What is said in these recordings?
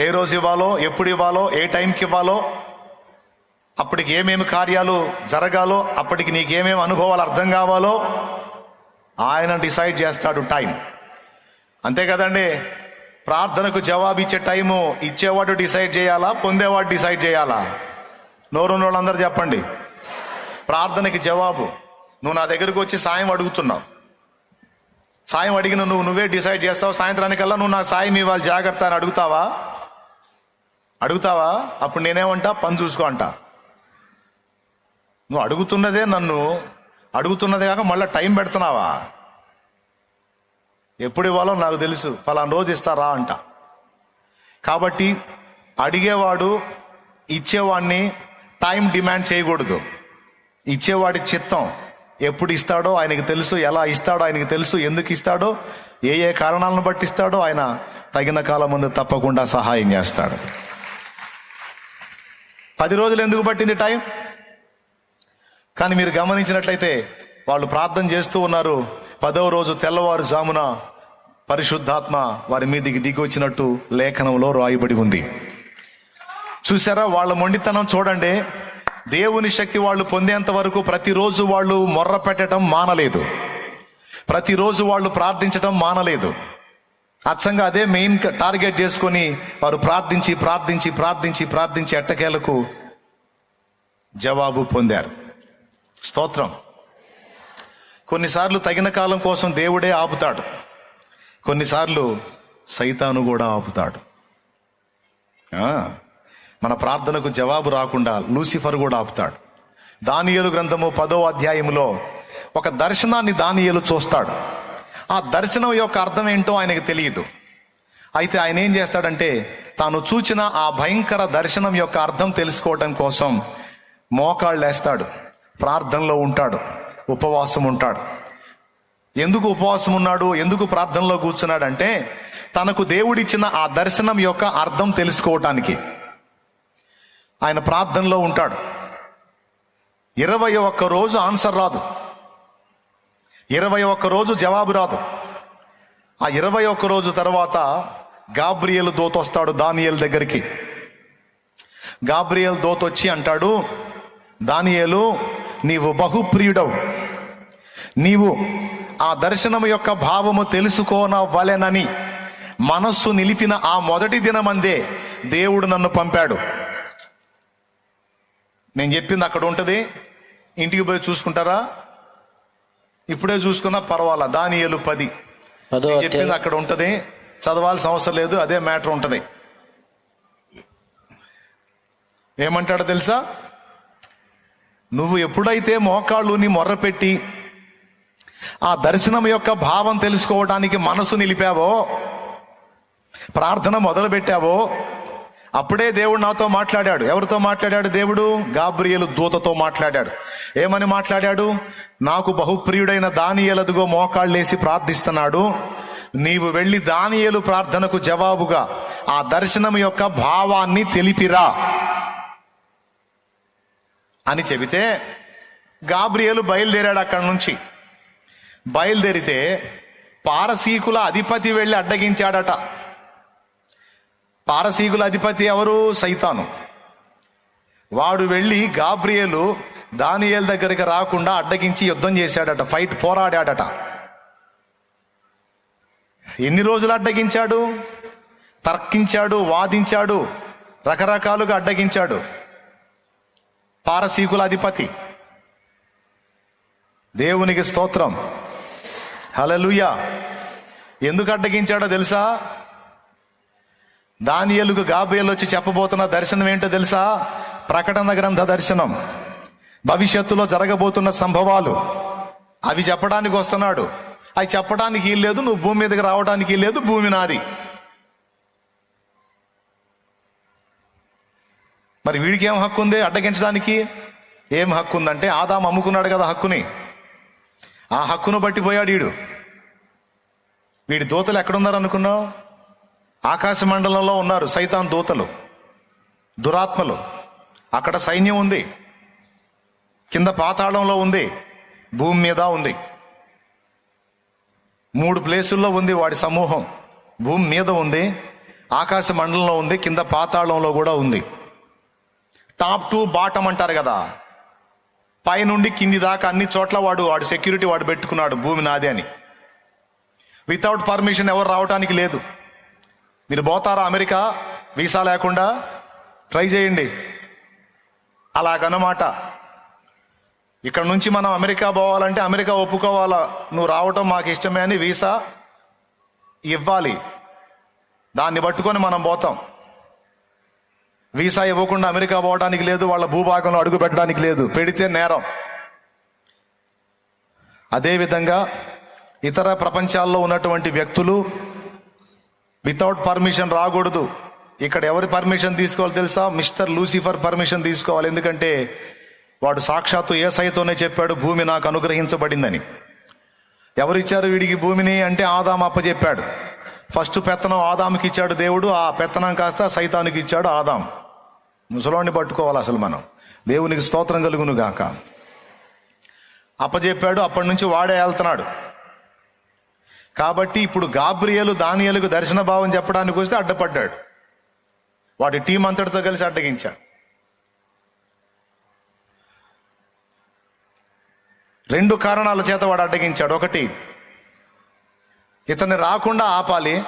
ఏ రోజు ఇవ్వాలో ఎప్పుడు ఇవ్వాలో ఏ టైంకి ఇవ్వాలో అప్పటికి ఏమేమి కార్యాలు జరగాలో అప్పటికి నీకేమేమి అనుభవాలు అర్థం కావాలో ఆయన డిసైడ్ చేస్తాడు టైం. అంతే కదండి? ప్రార్థనకు జవాబు ఇచ్చే టైము ఇచ్చేవాడు డిసైడ్ చేయాలా పొందేవాడు డిసైడ్ చేయాలా? నోరు వాళ్ళందరూ చెప్పండి. ప్రార్థనకి జవాబు. నువ్వు నా దగ్గరకు వచ్చి సాయం అడుగుతున్నావు. సాయం అడిగిన నువ్వు నువ్వే డిసైడ్ చేస్తావు. సాయంత్రానికల్లా నువ్వు నాకు సాయం ఇవ్వాలి జాగ్రత్త అని అడుగుతావా? అడుగుతావా? అప్పుడు నేనేమంటా? పని చూసుకో అంటా. నువ్వు అడుగుతున్నదే నన్ను అడుగుతున్నదే కాక మళ్ళీ టైం పెడుతున్నావా? ఎప్పుడు ఇవ్వాలో నాకు తెలుసు. ఫలానా రోజు ఇస్తారా అంట. కాబట్టి అడిగేవాడు ఇచ్చేవాడిని టైం డిమాండ్ చేయకూడదు. ఇచ్చేవాడి చిత్తం ఎప్పుడు ఇస్తాడో ఆయనకు తెలుసు ఎలా ఇస్తాడో ఆయనకు తెలుసు ఎందుకు ఇస్తాడో ఏ ఏ కారణాలను బట్టి ఇస్తాడో ఆయన తగిన కాలం ముందు తప్పకుండా సహాయం చేస్తాడు. పది రోజులు ఎందుకు పట్టింది టైం? కానీ మీరు గమనించినట్లయితే వాళ్ళు ప్రార్థన చేస్తూ ఉన్నారు. పదవ రోజు తెల్లవారుజామున పరిశుద్ధాత్మ వారి మీదికి దిగి వచ్చినట్టు లేఖనంలో రాయబడి ఉంది. చూసారా వాళ్ళ మొండితనం చూడండి. దేవుని శక్తి వాళ్ళు పొందేంత వరకు ప్రతిరోజు వాళ్ళు మొర్ర పెట్టడం మానలేదు. ప్రతిరోజు వాళ్ళు ప్రార్థించడం మానలేదు. అచ్చంగా అదే మెయిన్ టార్గెట్ చేసుకొని వారు ప్రార్థించి ప్రార్థించి ప్రార్థించి ప్రార్థించి ఎట్టకేలకు జవాబు పొందారు. స్తోత్రం. కొన్నిసార్లు తగిన కాలం కోసం దేవుడే ఆపుతాడు. కొన్నిసార్లు సైతాను కూడా ఆపుతాడు. మన ప్రార్థనకు జవాబు రాకుండా లూసిఫర్ కూడా ఆపుతాడు. దానియలు గ్రంథము పదో అధ్యాయములో ఒక దర్శనాన్ని దానియలు చూస్తాడు. ఆ దర్శనం యొక్క అర్థం ఏంటో ఆయనకు తెలియదు. అయితే ఆయన ఏం చేస్తాడంటే తాను చూచిన ఆ భయంకర దర్శనం యొక్క అర్థం తెలుసుకోవటం కోసం మోకాళ్ళు వేస్తాడు ప్రార్థనలో ఉంటాడు ఉపవాసం ఉంటాడు. ఎందుకు ఉపవాసం ఉన్నాడు ఎందుకు ప్రార్థనలో కూర్చున్నాడంటే తనకు దేవుడిచ్చిన ఆ దర్శనం యొక్క అర్థం తెలుసుకోవటానికి. ఆయన ప్రార్థనలో ఉంటాడు. ఇరవై ఒక్క రోజు ఆన్సర్ రాదు. ఇరవై ఒక్క రోజు జవాబు రాదు. ఆ ఇరవై ఒక్క రోజు తర్వాత గాబ్రియల్ దోతొస్తాడు దానియల్ దగ్గరికి. గాబ్రియల్ దోతొచ్చి అంటాడు దానియేలు నీవు బహుప్రియుడవు. నీవు ఆ దర్శనం యొక్క భావము తెలుసుకోనవ్వలేనని మనస్సు నిలిపిన ఆ మొదటి దినమందే దేవుడు నన్ను పంపాడు. నేను చెప్పింది అక్కడ ఉంటుంది. ఇంటికి పోయి చూసుకుంటారా? ఇప్పుడే చూసుకున్నా పర్వాలా. దానియేలు పది. చెప్పింది అక్కడ ఉంటది. చదవాల్సిన అవసరం లేదు. అదే మ్యాటర్ ఉంటది. ఏమంటాడో తెలుసా? నువ్వు ఎప్పుడైతే మోకాళ్ళు నీ మొర్రపెట్టి ఆ దర్శనం యొక్క భావం తెలుసుకోవడానికి మనసు నిలిపావో ప్రార్థన మొదలు పెట్టావో అప్పుడే దేవుడు నాతో మాట్లాడాడు. ఎవరితో మాట్లాడాడు దేవుడు? గాబ్రియలు దూతతో మాట్లాడాడు. ఏమని మాట్లాడాడు? నాకు బహుప్రియుడైన దానియలదుగో మోకాళ్ళేసి ప్రార్థిస్తున్నాడు. నీవు వెళ్ళి దానియలు ప్రార్థనకు జవాబుగా ఆ దర్శనం యొక్క భావాన్ని తెలిపిరా. అని చెబితే గాబ్రియలు బయలుదేరాడు అక్కడి నుంచి. బయలుదేరితే పారసీకుల అధిపతి వెళ్ళి అడ్డగించాడట. పారసీకుల అధిపతి ఎవరు? సైతాను. వాడు వెళ్ళి గాబ్రియలు దానియేల్ దగ్గరికి రాకుండా అడ్డగించి యుద్ధం చేశాడట ఫైట్ పోరాడాడట. ఎన్ని రోజులు అడ్డగించాడు? తర్కించాడు వాదించాడు రకరకాలుగా అడ్డగించాడు. పారసీకుల అధిపతి దేవునికి స్తోత్రం. హలలుయ ఎందుకు అడ్డగించాడో తెలుసా? దానియలుకు గాబేలు వచ్చి చెప్పబోతున్న దర్శనం ఏంటో తెలుసా? ప్రకటన గ్రంథ దర్శనం. భవిష్యత్తులో జరగబోతున్న సంభవాలు. అవి చెప్పడానికి వస్తున్నాడు. అవి చెప్పడానికి లేదు నువ్వు భూమి మీదకి రావడానికి లేదు భూమి నాది. మరి వీడికి ఏం హక్కు ఉంది అడ్డగించడానికి? ఏం హక్కు ఉందంటే ఆదాం అమ్ముకున్నాడు కదా హక్కుని. ఆ హక్కును బట్టి పోయాడు వీడు వీడి దూతలు ఎక్కడున్నారు అనుకున్నావు ఆకాశ మండలంలో ఉన్నారు సైతాన్ దూతలు దురాత్మలు. అక్కడ సైన్యం ఉంది. కింద పాతాళంలో ఉంది. భూమి మీద ఉంది. మూడు ప్లేసుల్లో ఉంది వాడి సమూహం. భూమి మీద ఉంది. ఆకాశ మండలంలో ఉంది. కింద పాతాళంలో కూడా ఉంది. టాప్ టు బాటం అంటారు కదా. పైనుండి కింది దాకా అన్ని చోట్ల వాడు వాడు సెక్యూరిటీ వాడు పెట్టుకున్నాడు భూమి నాది అని. వితౌట్ పర్మిషన్ ఎవరు రావటానికి లేదు. మీరు పోతారా అమెరికా? వీసా లేకుండా? ట్రై చేయండి. అలాగనమాట ఇక్కడ నుంచి మనం అమెరికా పోవాలంటే అమెరికా ఒప్పుకోవాలా? నువ్వు రావటం మాకు ఇష్టమే అని వీసా ఇవ్వాలి. దాన్ని పట్టుకొని మనం పోతాం. వీసా ఇవ్వకుండా అమెరికా పోవడానికి లేదు వాళ్ళ భూభాగంలో అడుగు పెట్టడానికి లేదు. పెడితే నేరం. అదేవిధంగా ఇతర ప్రపంచాల్లో ఉన్నటువంటి వ్యక్తులు వితౌట్ పర్మిషన్ రాకూడదు. ఇక్కడ ఎవరి పర్మిషన్ తీసుకోవాలి తెలుసా? మిస్టర్ లూసిఫర్ పర్మిషన్ తీసుకోవాలి. ఎందుకంటే వాడు సాక్షాత్తు ఏ సైతోనే చెప్పాడు భూమి నాకు అనుగ్రహించబడిందని. ఎవరిచ్చారు వీడికి భూమిని అంటే ఆదాం అప్పచెప్పాడు ఫస్ట్ పెత్తనం ఆదాముకి ఇచ్చాడు దేవుడు ఆ పెత్తనం కాస్త సైతానికి ఇచ్చాడు ఆదాం ముసలోని పట్టుకోవాలి అసలు మనం. దేవునికి స్తోత్రం కలుగును గాక అప్పచెప్పాడు అప్పటి నుంచి వాడే వెళ్తున్నాడు కాబట్టి ఇప్పుడు గాబ్రియలు దానియలకు దర్శన భావం చెప్పడానికి వస్తే అడ్డపడ్డాడు. వాడి టీం అంతటితో కలిసి అడ్డగించాడు రెండు కారణాల చేత వాడు అడ్డగించాడు. ఒకటి ఇతన్ని రాకుండా ఆపాలి.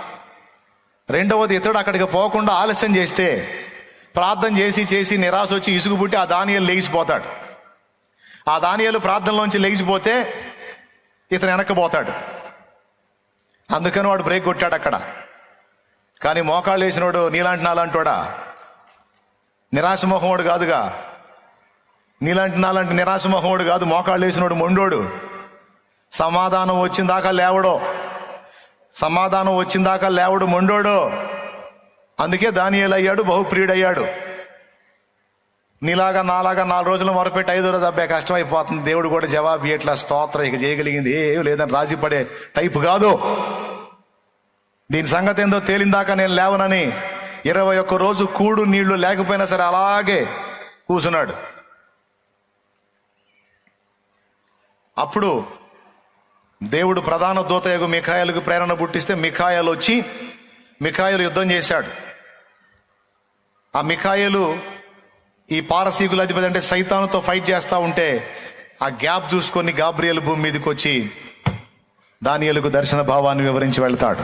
రెండవది ఇతడు అక్కడికి పోకుండా ఆలస్యం చేస్తే ప్రార్థన చేసి చేసి నిరాశ వచ్చి ఇసుగు పుట్టి ఆ దానియలు లేచిపోతాడు ఆ దానియలు ప్రార్థనలోంచి లేచిపోతే ఇతను వెనక్కిపోతాడు అందుకని వాడు బ్రేక్ కొట్టాడు అక్కడ. కానీ మోకాళ్ళు వేసినోడు నీలాంటి నాలాంటోడా? నిరాశ మొహమోడు కాదుగా. నీలాంటి నాలాంటి నిరాశ మొహమోడు కాదు మోకాళ్ళు వేసినోడు మొండోడు. సమాధానం వచ్చిన దాకా లేవడో. సమాధానం వచ్చిన దాకా లేవడు మొండోడు. అందుకే దానియేలు అయ్యాడు బహుప్రియుడయ్యాడు. నీలాగా నాలాగా నాలుగు రోజులు మొరపెట్టి ఐదో రోజు అబ్బాయి కష్టమైపోతుంది. దేవుడు కూడా జవాబు ఇట్లా స్తోత్రం. ఇక చేయగలిగింది ఏం లేదని రాజీపడే టైపు కాదు. దీని సంగతి ఏందో తేలిందాకా నేను లేవనని ఇరవై ఒక్క రోజు కూడు నీళ్ళు లేకపోయినా సరే అలాగే కూసున్నాడు. అప్పుడు దేవుడు ప్రధాన దూతయగు మిఖాయలకు ప్రేరణ పుట్టిస్తే మిఖాయలు వచ్చి మిఖాయలు యుద్ధం చేశాడు. ఆ మిఖాయలు ఈ పారసీకుల అధిపతి అంటే సైతానుతో ఫైట్ చేస్తా ఉంటే ఆ గ్యాప్ చూసుకొని గాబ్రియల్ భూమి మీదకి వచ్చి దానియలకు దర్శన భావాన్ని వివరించి వెళ్తాడు.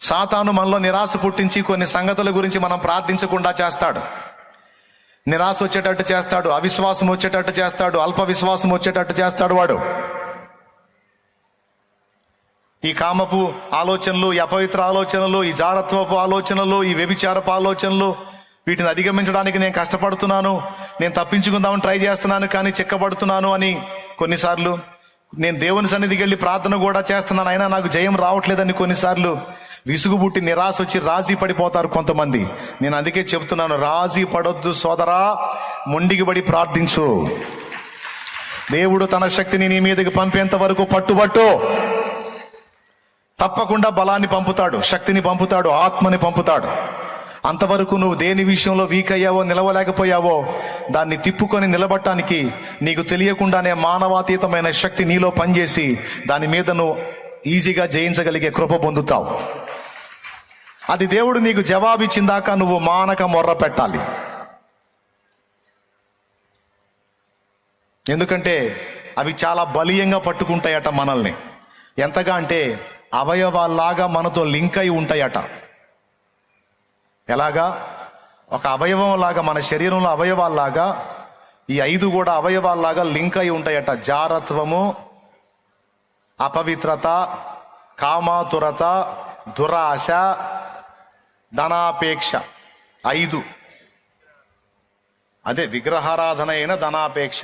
సాతాను మనలో నిరాశ పుట్టించి కొన్ని సంగతుల గురించి మనం ప్రార్థించకుండా చేస్తాడు. నిరాశ వచ్చేటట్టు చేస్తాడు అవిశ్వాసం వచ్చేటట్టు చేస్తాడు అల్ప విశ్వాసం వచ్చేటట్టు చేస్తాడు వాడు. ఈ కామపు ఆలోచనలు ఈ అపవిత్ర ఆలోచనలు ఈ జారత్వపు ఆలోచనలు ఈ వ్యభిచారపు ఆలోచనలు వీటిని అధిగమించడానికి నేను కష్టపడుతున్నాను. నేను తప్పించుకుందామని ట్రై చేస్తున్నాను కానీ చిక్కబడుతున్నాను అని కొన్నిసార్లు నేను దేవుని సన్నిధికి వెళ్ళి ప్రార్థన కూడా చేస్తున్నాను. అయినా నాకు జయం రావట్లేదని కొన్నిసార్లు విసుగు పుట్టి నిరాశ వచ్చి రాజీ పడిపోతారు కొంతమంది. నేను అందుకే చెబుతున్నాను రాజీ పడొద్దు సోదరా మొండికి పడి ప్రార్థించు. దేవుడు తన శక్తిని నీ మీదకి పంపేంత వరకు పట్టుబట్టు. తప్పకుండా బలాన్ని పంపుతాడు శక్తిని పంపుతాడు ఆత్మని పంపుతాడు. అంతవరకు నువ్వు దేని విషయంలో వీక్ అయ్యావో నిలవలేకపోయావో దాన్ని తిప్పుకొని నిలబట్టడానికి నీకు తెలియకుండానే మానవాతీతమైన శక్తి నీలో పనిచేసి దాని మీద నువ్వు ఈజీగా జయించగలిగే కృప పొందుతావు. అది దేవుడు నీకు జవాబిచ్చిందాక నువ్వు మానక మొర్ర పెట్టాలి. ఎందుకంటే అవి చాలా బలీయంగా పట్టుకుంటాయట మనల్ని. ఎంతగా అంటే అవయవాల్లాగా మనతో లింక్ అయి ఉంటాయట. ఎలాగా? ఒక అవయవంలాగా మన శరీరంలో అవయవాల్లాగా ఈ ఐదు కూడా అవయవాల్లాగా లింక్ అయి ఉంటాయట. జారత్వము అపవిత్రత కామాతురత దురాశ ధనాపేక్ష. ఐదు. అదే విగ్రహారాధన అయిన ధనాపేక్ష.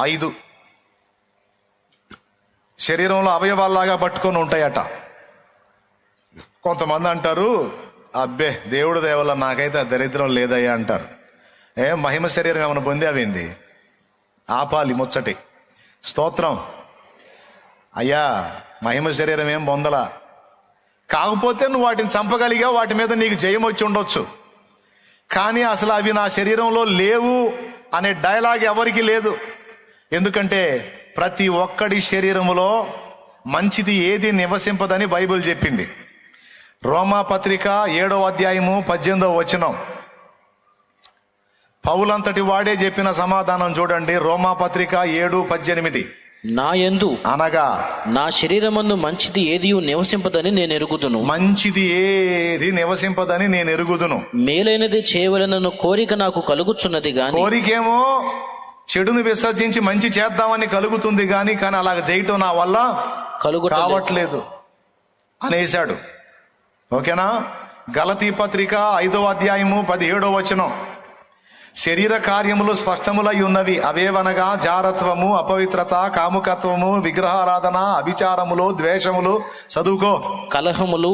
ఐదు. శరీరంలో అవయవాల్లాగా పట్టుకొని ఉంటాయట. కొంతమంది అంటారు అబ్బే దేవుడు దేవల నాకైతే ఆ దరిద్రం లేదయ్యా అంటారు. ఏ మహిమ శరీరం ఏమైనా పొందావింది? ఆపాలి ముచ్చటి. స్తోత్రం. అయ్యా మహిమ శరీరం ఏం పొందలా? కాకపోతే నువ్వు వాటిని చంపగలిగా వాటి మీద నీకు జయం వచ్చి ఉండొచ్చు. కానీ అసలు అవి నా శరీరంలో లేవు అనే డైలాగ్ ఎవరికి లేదు. ఎందుకంటే ప్రతి ఒక్కడి శరీరములో మంచిది ఏది నివసింపదని బైబిల్ చెప్పింది. రోమా పత్రిక ఏడో అధ్యాయము పద్దెనిమిదో వచనం. పౌలంతటి వాడే చెప్పిన సమాధానం చూడండి. రోమా పత్రిక ఏడు పద్దెనిమిది. నా యందు అనగా నా శరీరమందు మంచిది ఏది నివసింపదని నేను ఎరుగుదును. మంచిది ఏది నివసింపదని నేను ఎరుగుదును. మేలైనది చేయవలనను కోరిక నాకు కలుగుచున్నది గాని కోరికేమో చెడును విసర్జించి మంచి చేద్దామని కలుగుతుంది గాని కానీ అలాగ చేయటం నా వల్ల కలుగుట కావట్లేదు అనేశాడు. ఓకేనా? గలతీ పత్రిక ఐదో అధ్యాయము పదిహేడో వచనం. శరీర కార్యములు స్పష్టములై ఉన్నవి. అవేవనగా జారత్వము అపవిత్రత కాముకత్వము విగ్రహారాధన అభిచారములు ద్వేషములు. చదువుకో. కలహములు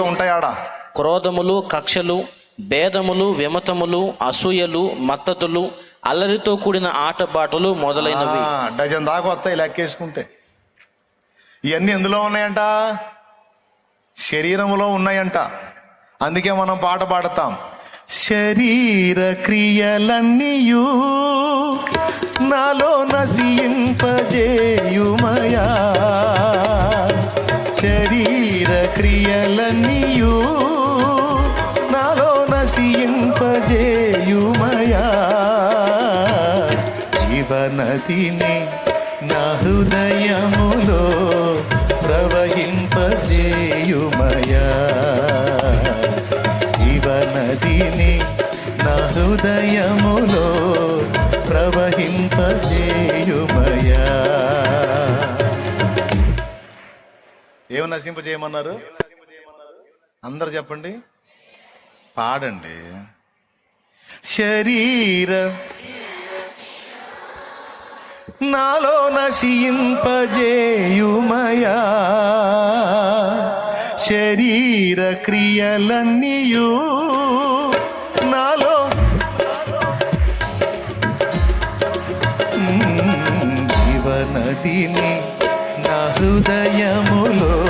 ఉంటాయాడా? క్రోధములు కక్షలు భేదములు విమతములు అసూయలు మత్తతులు అల్లరితో కూడిన ఆటపాటలు మొదలైనవి. డజన్ దాకా వస్తాయి లెక్కేసుకుంటే. ఇవన్నీ ఎందులో ఉన్నాయంట? శరీరములో ఉన్నాయంట. అందుకే మనం పాట పాడతాం. శరీర క్రియలన్నీయు నాలో నశింపజేయుమయా. శరీర క్రియలన్నీయూ నదిని నా హృదయములో ప్రవహింపజేయుమయా. జీవనదిని నా హృదయములో ప్రవహింపజేయుమయా. ఏమి నశింపజేయమన్నారు అందరు చెప్పండి. పాడండి. శరీర నాలో నశింపజేయుమయా. శరీర క్రియలన్నీయు నాలో. జీవనదిని నా హృదయములో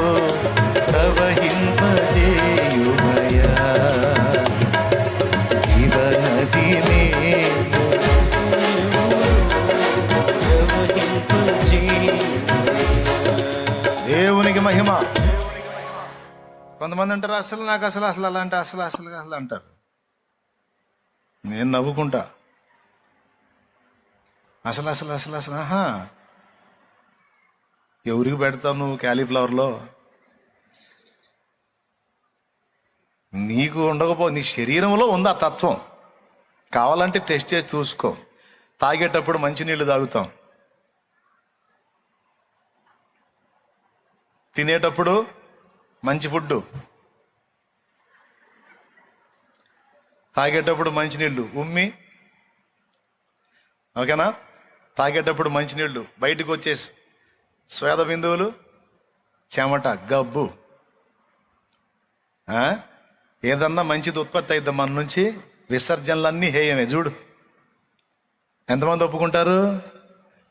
కొంతమంది అంటారు అసలు నాకు అసలు అసలు అలా అంటే అసలు అసలు అసలు అంటారు. నేను నవ్వుకుంటా. అసలు అసలు అసలు అసలు ఆహా. ఎవరికి పెడతావు నువ్వు క్యాలీఫ్లవర్లో? నీకు ఉండకపో నీ శరీరంలో ఉంది ఆ తత్వం. కావాలంటే టెస్ట్ చేసి చూసుకో. తాగేటప్పుడు మంచినీళ్ళు తాగుతాం. తినేటప్పుడు మంచి ఫుడ్ తాగేటప్పుడు మంచినీళ్ళు. ఉమ్మి. ఓకేనా? తాగేటప్పుడు మంచినీళ్ళు. బయటకు వచ్చేసి స్వేద బిందువులు చెమట గబ్బు. ఏదన్నా మంచిది ఉత్పత్తి అయిద్దాం మన నుంచి? విసర్జనలన్నీ హేయమే. చూడు. ఎంతమంది ఒప్పుకుంటారు?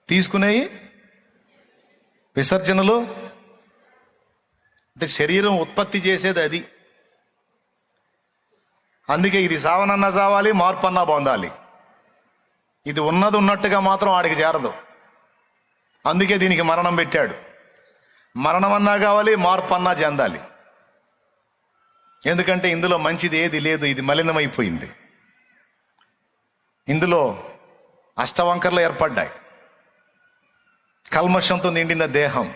తీసుకునేవి విసర్జనలు. అంటే శరీరం ఉత్పత్తి చేసేది అది. అందుకే ఇది సావనన్నా చావాలి మార్పు అన్నా పొందాలి ఇది ఉన్నది ఉన్నట్టుగా మాత్రం ఆడికి చేరదు. అందుకే దీనికి మరణం పెట్టాడు. మరణం అన్నా కావాలి మార్పు అన్నా చెందాలి. ఎందుకంటే ఇందులో మంచిది ఏది లేదు ఇది మలినమైపోయింది. ఇందులో అష్టవంకర్లు ఏర్పడ్డాయి. కల్మషంతో నిండిన దేహం.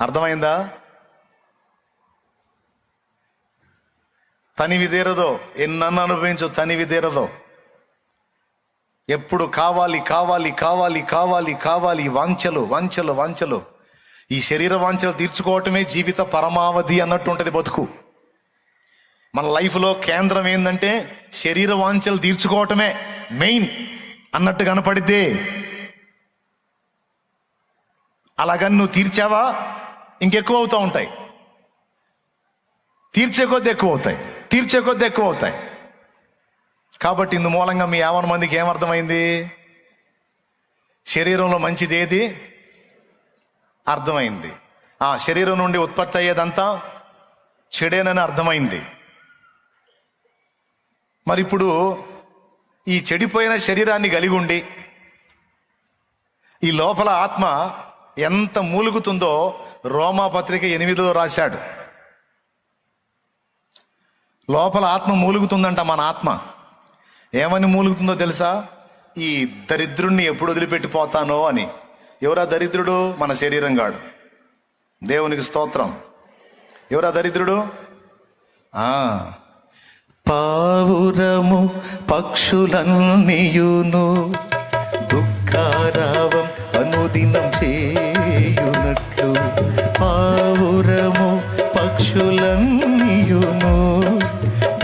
అర్థమైందా? తనివి తీరదో ఎన్నన్ను అనుభవించు తనివి తీరదో ఎప్పుడు కావాలి కావాలి కావాలి కావాలి కావాలి వాంఛలు వాంఛలు వాంఛలు. ఈ శరీర వాంఛలు తీర్చుకోవటమే జీవిత పరమావధి అన్నట్టు ఉంటుంది బతుకు. మన లైఫ్లో కేంద్రం ఏంటంటే శరీర వాంఛలు తీర్చుకోవటమే మెయిన్ అన్నట్టు కనపడిద్దే. అలాగని నువ్వు తీర్చావా? ఇంకెక్కువ అవుతూ ఉంటాయి. తీర్చే కొద్ది ఎక్కువ అవుతాయి. తీర్చే కొద్ది ఎక్కువ అవుతాయి. కాబట్టి ఇందు మూలంగా మీ యావన మందికి ఏమర్థమైంది శరీరంలో మంచిది ఏది? అర్థమైంది. ఆ శరీరం నుండి ఉత్పత్తి అయ్యేదంతా చెడేనని అర్థమైంది. మరి ఇప్పుడు ఈ చెడిపోయిన శరీరాన్ని కలిగి ఉండి ఈ లోపల ఆత్మ ఎంత మూలుగుతుందో రోమా పత్రిక ఎనిమిదిలో రాశాడు. లోపల ఆత్మ మూలుగుతుందంట మన ఆత్మ. ఏమని మూలుగుతుందో తెలుసా? ఈ దరిద్రుణ్ణి ఎప్పుడు వదిలిపెట్టిపోతానో అని. ఎవరా దరిద్రుడు? మన శరీరం గాడు దేవునికి స్తోత్రం. ఎవరా దరిద్రుడు? ఆ. పావురము పక్షులన్నీయును దుఃఖారావం అనుదినం చే పావురము పక్షులన్నీయును.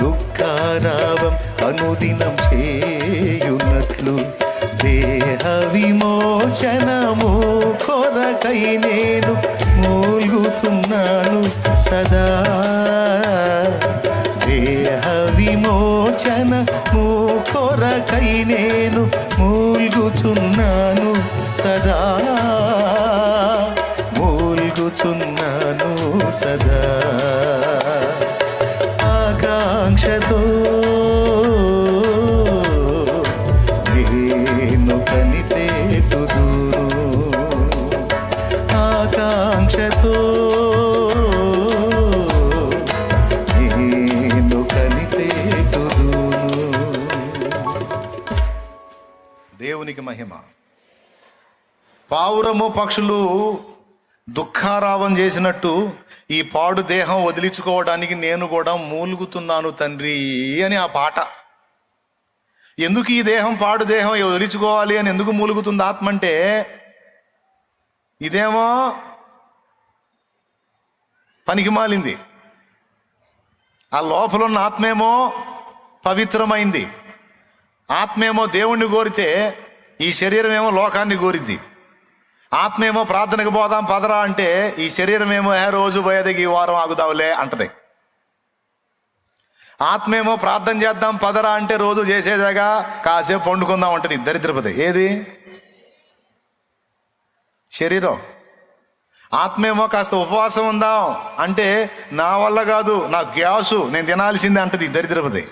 దుఃఖారావం అనుదినం చేయునట్లు. దేహ విమోచనము కొరకై నేను మూలుగుతున్నాను సదా. దేహ విమోచన కొరకై నేను మూల్గుచున్నాను సదా. సదా ఆకాంక్షతో నేను కనిపెట్టుదును ఆకాంక్షతో నేను కనిపెట్టుదును దేవునికి మహిమ. పావురము పక్షులు దుఃఖారావం చేసినట్టు ఈ పాడు దేహం వదిలించుకోవడానికి నేను కూడా మూలుగుతున్నాను తండ్రి అని ఆ పాట. ఎందుకు ఈ దేహం పాడు దేహం వదిలించుకోవాలి అని ఎందుకు మూలుగుతుంది ఆత్మ అంటే ఇదేమో పనికి మాలింది. ఆ లోపల ఉన్న ఆత్మేమో పవిత్రమైంది. ఆత్మేమో దేవుణ్ణి కోరితే ఈ శరీరం ఏమో లోకాన్ని కోరిద్ది ఆత్మేమో ప్రార్థనకు పోదాం పదరా అంటే ఈ శరీరం ఏమో ఏ రోజు పోయేదికి ఈ వారం ఆగుదావులే అంటది. ఆత్మేమో ప్రార్థన చేద్దాం పదరా అంటే రోజు చేసేదాగా కాసేపు పండుకుందాం అంటది దరిద్రపతి. ఏది? శరీరం. ఆత్మేమో కాస్త ఉపవాసం ఉందాం అంటే నా వల్ల కాదు నా గ్యాసు నేను తినాల్సిందే అంటది దరిద్రపతి.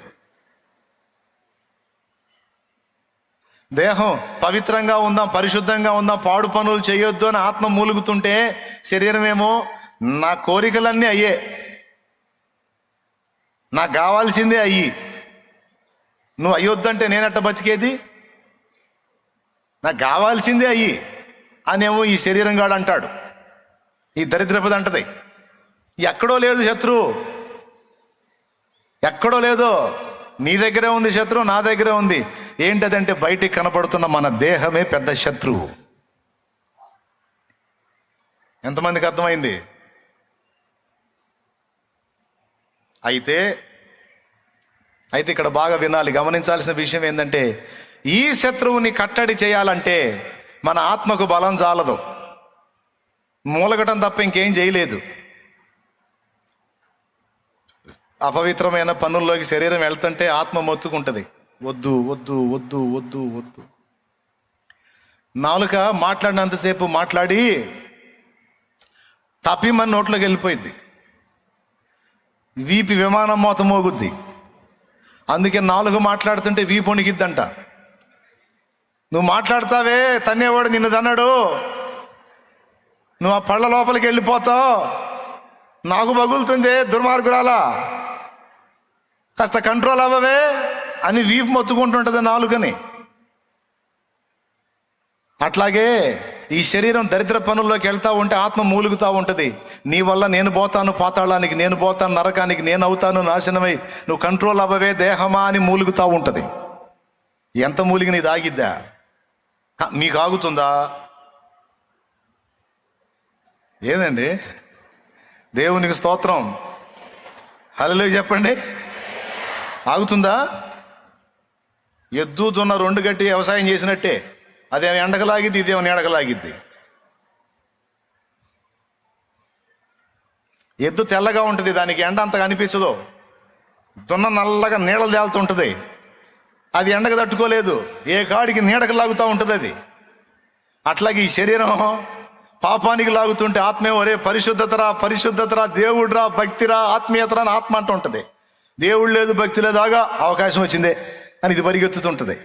దేహం పవిత్రంగా ఉందాం పరిశుద్ధంగా ఉందాం పాడు పనులు చేయొద్దు అని ఆత్మ మూలుగుతుంటే శరీరమేమో నా కోరికలన్నీ అయ్యే. నాకు కావాల్సిందే అయ్యి. నువ్వు అయ్యొద్దంటే నేనట్ట బతికేది? నాకు కావాల్సిందే అయ్యి అనేమో ఈ శరీరం గాడు అంటాడు. ఈ దరిద్రపది అంటది. ఎక్కడో లేదు శత్రువు. ఎక్కడో లేదో నీ దగ్గరే ఉంది శత్రువు నా దగ్గరే ఉంది. ఏంటదంటే బయటికి కనపడుతున్న మన దేహమే పెద్ద శత్రువు ఎంతమందికి అర్థమైంది? అయితే అయితే ఇక్కడ బాగా వినాలి. గమనించాల్సిన విషయం ఏంటంటే ఈ శత్రువుని కట్టడి చేయాలంటే మన ఆత్మకు బలం చాలదు మూలగటం తప్ప ఇంకేం చేయలేదు. అపవిత్రమైన పనుల్లోకి శరీరం వెళ్తుంటే ఆత్మ మొత్తుకుంటుంది. వద్దు వద్దు వద్దు వద్దు వద్దు. నాలుక మాట్లాడినంతసేపు మాట్లాడి తప్పి మన నోట్లోకి వెళ్ళిపోయింది వీపి విమానం మోత మోగుద్ది. అందుకే నాలుగు మాట్లాడుతుంటే వీపు వణికిద్దంట. నువ్వు మాట్లాడతావే తన్నేవాడు నిన్ను తన్నాడు. నువ్వు ఆ పళ్ళ లోపలికి వెళ్ళిపోతావు. నాకు బగులుతుంది దుర్మార్గురాలా? కాస్త కంట్రోల్ అవ్వవే అని వీపు మొత్తుకుంటుంటుంది నాలుకని. అట్లాగే ఈ శరీరం దరిద్ర పనుల్లోకి వెళ్తా ఉంటే ఆత్మ మూలుగుతూ ఉంటుంది. నీ వల్ల నేను పోతాను పాతాళానికి నేను పోతాను నరకానికి నేను అవుతాను నాశనమై నువ్వు కంట్రోల్ అవ్వవే దేహమా అని మూలుగుతూ ఉంటుంది. ఎంత మూలిగి నీ దాగిద్దా మీకు ఆగుతుందా? ఏదండి? దేవునికి స్తోత్రం. హలో చెప్పండి. ఆగుతుందా? ఎద్దు దున్న రెండు గట్టి వ్యవసాయం చేసినట్టే. అదేమి ఎండకలాగిద్ది ఇదేమో నీడకలాగిద్ది. ఎద్దు తెల్లగా ఉంటుంది దానికి ఎండ అంత అనిపించదు. దున్న నల్లగా నీడలు తేలుతుంటుంది. అది ఎండకు తట్టుకోలేదు. ఏ కాడికి నీడకు లాగుతూ ఉంటుంది అది. అట్లాగే ఈ శరీరం పాపానికి లాగుతుంటే ఆత్మే ఒరే పరిశుద్ధతరా పరిశుద్ధతరా దేవుడ్రా భక్తిరా ఆత్మీయతరా అని ఆత్మ అంటూ ఉంటుంది దేవుడు లేదు భక్తి లేదాగా అవకాశం వచ్చిందే అని ఇది పరిగెత్తుతుంటుంది.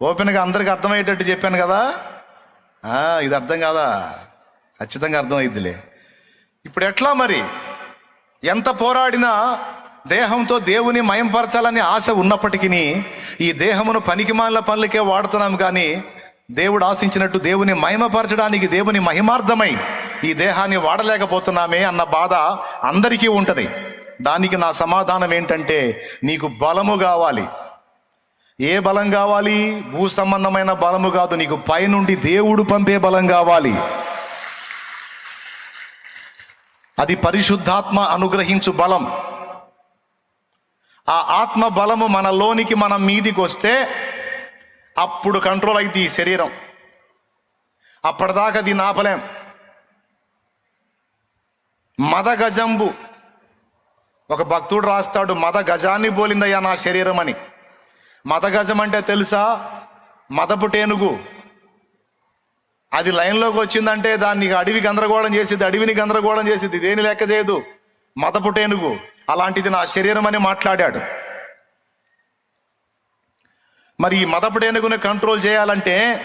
ఓపెన్గా అందరికి అర్థమయ్యేటట్టు చెప్పాను కదా? ఇది అర్థం కాదా? ఖచ్చితంగా అర్థమైద్దిలే ఇప్పుడు ఎట్లా మరి? ఎంత పోరాడినా దేహంతో దేవుని మయంపరచాలని ఆశ ఉన్నప్పటికీ ఈ దేహమును పనికిమాలిన పనులకే వాడుతున్నాం కానీ దేవుడు ఆశించినట్టు దేవుని మహిమపరచడానికి దేవుని మహిమార్థమై ఈ దేహాన్ని వాడలేకపోతున్నామే అన్న బాధ అందరికీ ఉంటుంది. దానికి నా సమాధానం ఏంటంటే నీకు బలము కావాలి. ఏ బలం కావాలి? భూ సంబంధమైన బలము కాదు. నీకు పైనుండి దేవుడు పంపే బలం కావాలి. అది పరిశుద్ధాత్మ అనుగ్రహించు బలం. ఆ ఆత్మ బలము మనలోనికి మన మీదికి వస్తే అప్పుడు కంట్రోల్ అయితే ఈ శరీరం. అప్పటిదాకా దీన్ని ఆపలేం. మద గజంబు ఒక భక్తుడు రాస్తాడు మద గజాన్ని బోలిందయ్యా నా శరీరం అని. మద గజం అంటే తెలుసా? మదపు టేనుగు. అది లైన్లోకి వచ్చిందంటే దాన్ని అడవి గందరగోళం చేసేది అడవిని గందరగోళం చేసింది దేని లెక్క చేయదు? మదపు టేనుగు. అలాంటిది నా శరీరం అని మాట్లాడాడు. మరి ఈ మదపుడేనుగుని కంట్రోల్ చేయాలంటే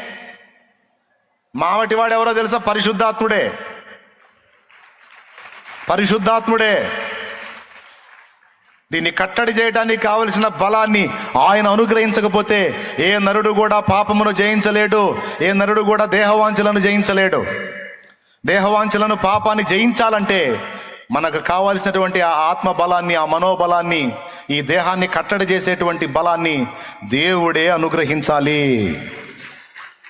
మావటివాడు ఎవరో తెలుసా? పరిశుద్ధాత్ముడే. పరిశుద్ధాత్ముడే. దీన్ని కట్టడి చేయడానికి కావలసిన బలాన్ని ఆయన అనుగ్రహించకపోతే ఏ నరుడు కూడా పాపమును జయించలేడు ఏ నరుడు కూడా దేహవాంఛలను జయించలేడు. దేహవాంఛలను పాపాన్ని జయించాలంటే మనకు కావాల్సినటువంటి ఆ ఆత్మ బలాన్ని ఆ మనోబలాన్ని ఈ దేహాన్ని కట్టడి చేసేటువంటి బలాన్ని దేవుడే అనుగ్రహించాలి.